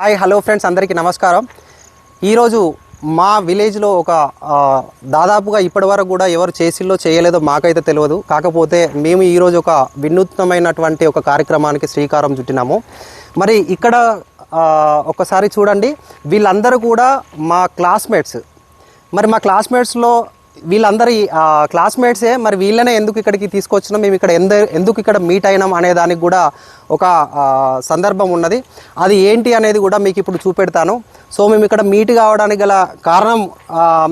Hi hello friends అందరికీ నమస్కారం. ఈరోజు మా విలేజ్లో ఒక దాదాపుగా ఇప్పటి వరకు కూడా ఎవరు చేసిల్లో చేయలేదో మాకైతే తెలియదు. కాకపోతే మేము ఈరోజు ఒక వినూత్నమైనటువంటి ఒక కార్యక్రమానికి శ్రీకారం చుట్టినాము. మరి ఇక్కడ ఒకసారి చూడండి. వీళ్ళందరూ కూడా మా క్లాస్మేట్స్ మరి మా క్లాస్మేట్స్లో వీళ్ళందరి క్లాస్మేట్సే మరి వీళ్ళనే ఎందుకు ఇక్కడికి తీసుకొచ్చినాం? మేము ఇక్కడ ఎందు ఎందుకు ఇక్కడ మీట్ అయినాం అనే దానికి కూడా ఒక సందర్భం ఉన్నది. అది ఏంటి అనేది కూడా మీకు ఇప్పుడు చూపెడతాను. సో మేము ఇక్కడ మీట్ కావడానికి గల కారణం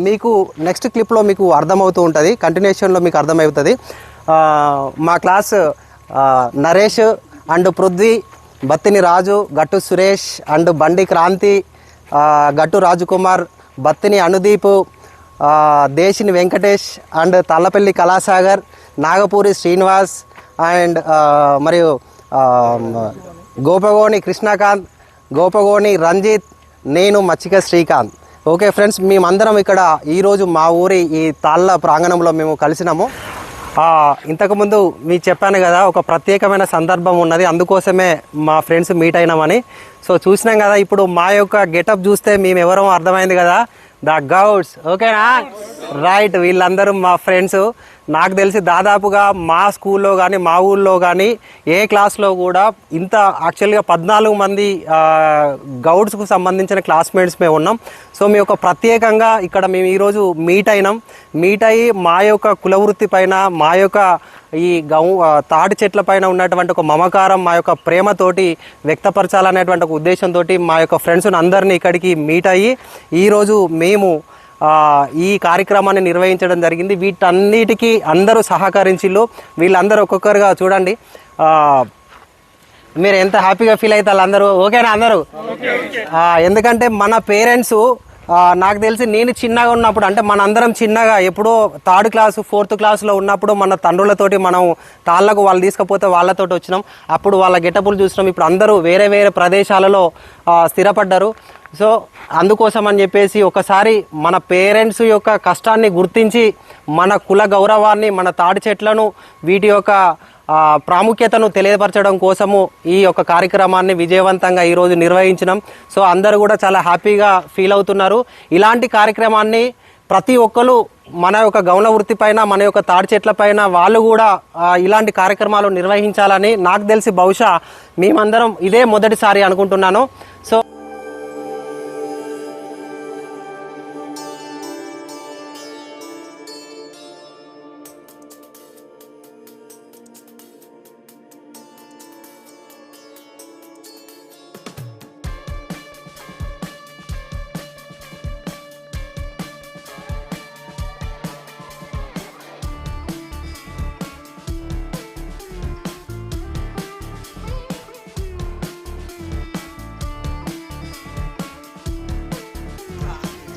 మీకు నెక్స్ట్ క్లిప్లో మీకు అర్థమవుతూ ఉంటుంది. కంటిన్యూషన్లో మీకు అర్థమవుతుంది. మా class Naresh and Prithvi Battini Raju Gattu Suresh and Bandi Kranthi Gattu Rajakumar Battini Anudeep Desini Venkatesh and Tallapalli Kalasagar Nagapuri Srinivas and మరియు గోపగోని కృష్ణకాంత్ గోపగోని రంజిత్ నేను మచ్చిక శ్రీకాంత్. ఓకే ఫ్రెండ్స్ మేమందరం ఇక్కడ ఈరోజు మా ఊరి ఈ తాళ్ళ ప్రాంగణంలో మేము కలిసినాము. ఇంతకుముందు మీ చెప్పాను కదా ఒక ప్రత్యేకమైన సందర్భం ఉన్నది. అందుకోసమే మా ఫ్రెండ్స్ మీట్ అయినామని. సో చూసినాం కదా ఇప్పుడు మా యొక్క గెటప్ చూస్తే మేము ఎవరో అర్థమైంది కదా. ద గౌడ్స్. ఓకేనా రైట్ వీళ్ళందరూ మా ఫ్రెండ్స్. నాకు తెలిసి దాదాపుగా మా స్కూల్లో కానీ మా ఊళ్ళో కానీ ఏ క్లాస్లో కూడా ఇంత యాక్చువల్గా పద్నాలుగు మంది గౌడ్స్కు సంబంధించిన క్లాస్మేట్స్ మేము ఉన్నాం. సో మీ యొక్క ప్రత్యేకంగా ఇక్కడ మేము ఈరోజు మీట్ అయినాం. మీట్ అయ్యి మా యొక్క కులవృత్తి పైన మా యొక్క ఈ గౌ తాటి చెట్ల పైన ఉన్నటువంటి ఒక మమకారం మా యొక్క ప్రేమతోటి వ్యక్తపరచాలనేటువంటి ఒక ఉద్దేశంతో మా యొక్క ఫ్రెండ్స్ అందరినీ ఇక్కడికి మీట్ అయ్యి ఈరోజు మేము ఈ కార్యక్రమాన్ని నిర్వహించడం జరిగింది. వీటన్నిటికీ అందరూ సహకరించిళ్ళు. వీళ్ళందరూ ఒక్కొక్కరుగా చూడండి. మీరు ఎంత హ్యాపీగా ఫీల్ అవుతారు అందరూ ఓకేనా అందరూ? ఎందుకంటే మన పేరెంట్స్ నాకు తెలిసి నేను చిన్నగా ఉన్నప్పుడు అంటే మనందరం చిన్నగా ఎప్పుడో థర్డ్ క్లాస్ ఫోర్త్ క్లాస్లో ఉన్నప్పుడు మన తండ్రులతోటి మనం తాళ్ళకు వాళ్ళు తీసుకపోతే వాళ్ళతోటి వచ్చినాం. అప్పుడు వాళ్ళ గెటపులు చూసినాం. ఇప్పుడు అందరూ వేరే వేరే ప్రదేశాలలో స్థిరపడ్డారు. సో అందుకోసం అని చెప్పేసి ఒకసారి మన పేరెంట్స్ యొక్క కష్టాన్ని గుర్తించి మన కుల గౌరవాన్ని మన తాడి చెట్లను వీటి యొక్క ప్రాముఖ్యతను తెలియపరచడం కోసము ఈ యొక్క కార్యక్రమాన్ని విజయవంతంగా ఈరోజు నిర్వహించినాం. సో అందరూ కూడా చాలా హ్యాపీగా ఫీల్ అవుతున్నారు. ఇలాంటి కార్యక్రమాన్ని ప్రతి ఒక్కరు మన యొక్క గౌన వృత్తి పైన మన యొక్క తాడి చెట్ల పైన వాళ్ళు కూడా ఇలాంటి కార్యక్రమాలు నిర్వహించాలని నాకు తెలిసి బహుశా మేమందరం ఇదే మొదటిసారి అనుకుంటున్నాను. సో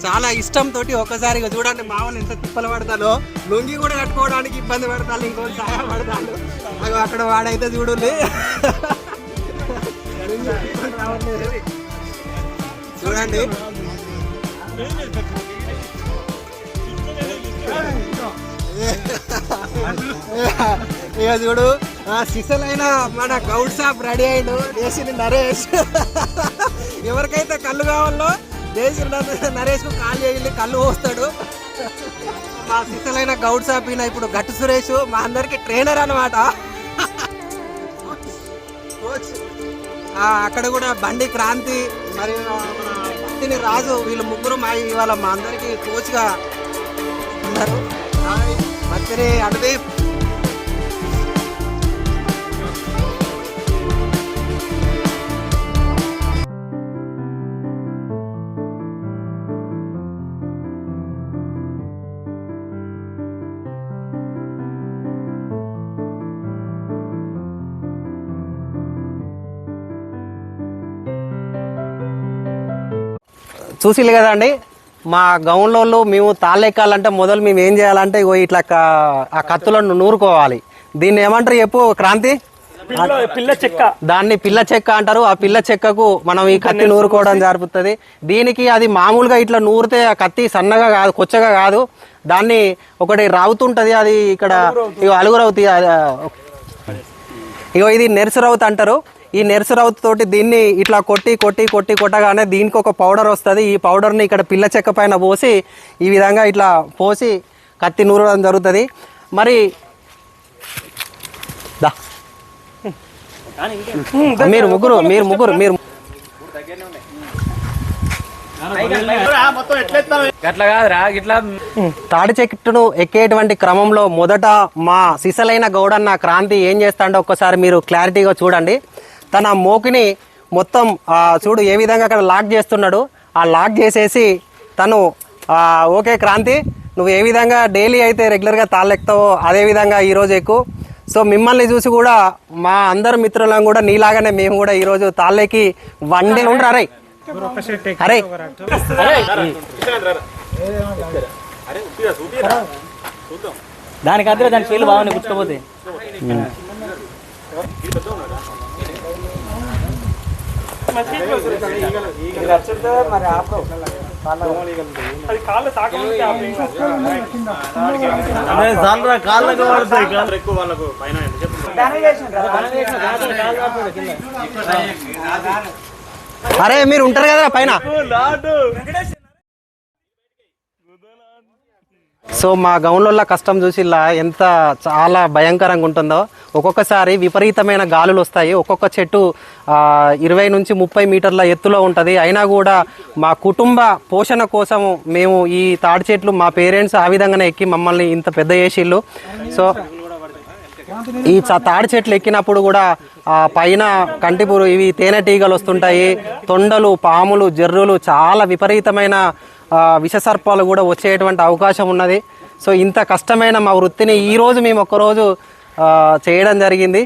చాలా ఇష్టంతో ఒకసారిగా చూడండి మామూలు ఎంత తిప్పలు పడతానో లొంగి కూడా కట్టుకోవడానికి ఇబ్బంది పడతాను ఇంకో సహాయపడతాను అక్కడ వాడైతే చూడండి. చూడండి. ఇక చూడు ఆ సిసలైన మన గౌడ్ సాప్ రెడీ అయ్యిండు చేసింది నరేష్. ఎవరికైతే కళ్ళు కావాలో దేశం నరేష్ కాల్ చేయండి కళ్ళు పోస్తాడు. మా సిసలైన గౌడ్ షాప్ ఈయన ఇప్పుడు గట్టు సురేష్ మా అందరికి ట్రైనర్ అనమాట అక్కడ కూడా బండి క్రాంతి మరియు మన భక్తిని రాజు వీళ్ళు ముగ్గురు మా ఇవాళ మా అందరికి కోచ్గా ఉన్నారు. హాయ్, భక్తిని చూసిల్లు కదండి మా గౌన్లో మేము తాళ్ళెక్కాలంటే మొదలు మేము ఏం చేయాలంటే ఇగో ఇట్లా ఆ కత్తులను నూరుకోవాలి. దీన్ని ఏమంటారు చెప్పు క్రాంతి? పిల్ల చెక్క. దాన్ని పిల్ల చెక్క అంటారు. ఆ పిల్ల చెక్కకు మనం ఈ కత్తి నూరుకోవడం జరుగుతుంది. దీనికి అది మామూలుగా ఇట్లా నూరితే ఆ కత్తి సన్నగా కాదు కొచ్చగా కాదు. దాన్ని ఒకటి రావుతుంటది అది ఇక్కడ ఇగో అలుగురవుతి ఇగో ఇది నెరసరవుత్ అంటారు. ఈ నెరసరవుతు తోటి దీన్ని ఇట్లా కొట్టి కొట్టి కొట్టి కొట్టగానే దీనికి ఒక పౌడర్ వస్తుంది. ఈ పౌడర్ని ఇక్కడ పిల్ల చెక్క పైన పోసి ఈ విధంగా ఇట్లా పోసి కత్తి నూరడం జరుగుతుంది. మరి దా. మీరు ముగ్గురు మీరు ముగ్గురు మీరు గిట్లా తాడి చెట్టును ఎక్కేటువంటి క్రమంలో మొదట మా సిసలైన గౌడన్న క్రాంతి ఏం చేస్తాడో ఒక్కసారి మీరు క్లారిటీగా చూడండి. తన మోకిని మొత్తం ఆ, చూడు ఏ విధంగా అక్కడ లాక్ చేస్తున్నాడు. ఆ లాక్ చేసేసి తను ఆ, ఓకే క్రాంతి నువ్వు ఏ విధంగా డైలీ అయితే రెగ్యులర్గా తాళ్ళెక్తావో అదే విధంగా ఈరోజు ఎక్కువ సో మిమ్మల్ని చూసి కూడా మా అందరు మిత్రులను కూడా నీలాగానే మేము కూడా ఈరోజు తాళ్ళెక్కి వన్ డే ఉండరు అరే అరే దానికి అద్దరే దాని పేర్లు బాగున్నాయి గుర్తుకపోతే చాలా కాళ్ళకు పడతాయి ఎక్కువ వాళ్ళకు పైన అరే మీరు ఉంటారు కదా పైన. సో మా గౌన్లలో కష్టం చూసి ఇలా ఎంత చాలా భయంకరంగా ఉంటుందో. ఒక్కొక్కసారి విపరీతమైన గాలులు వస్తాయి. ఒక్కొక్క చెట్టు ఇరవై నుంచి ముప్పై మీటర్ల ఎత్తులో ఉంటుంది. అయినా కూడా మా కుటుంబ పోషణ కోసం మేము ఈ తాడి చెట్లు మా పేరెంట్స్ ఆ విధంగానే ఎక్కి మమ్మల్ని ఇంత పెద్ద చేసిళ్ళు. సో ఈ చ- తాడి చెట్లు ఎక్కినప్పుడు కూడా ఆ పైన కంటిపూరు ఇవి తేనెటీగలు వస్తుంటాయి. తొండలు పాములు జర్రులు చాలా విపరీతమైన విషసర్పాలు కూడా వచ్చేటువంటి అవకాశం ఉన్నది. సో ఇంత కష్టమైన మా వృత్తిని ఈరోజు మేము ఒక్కరోజు చేయడం జరిగింది.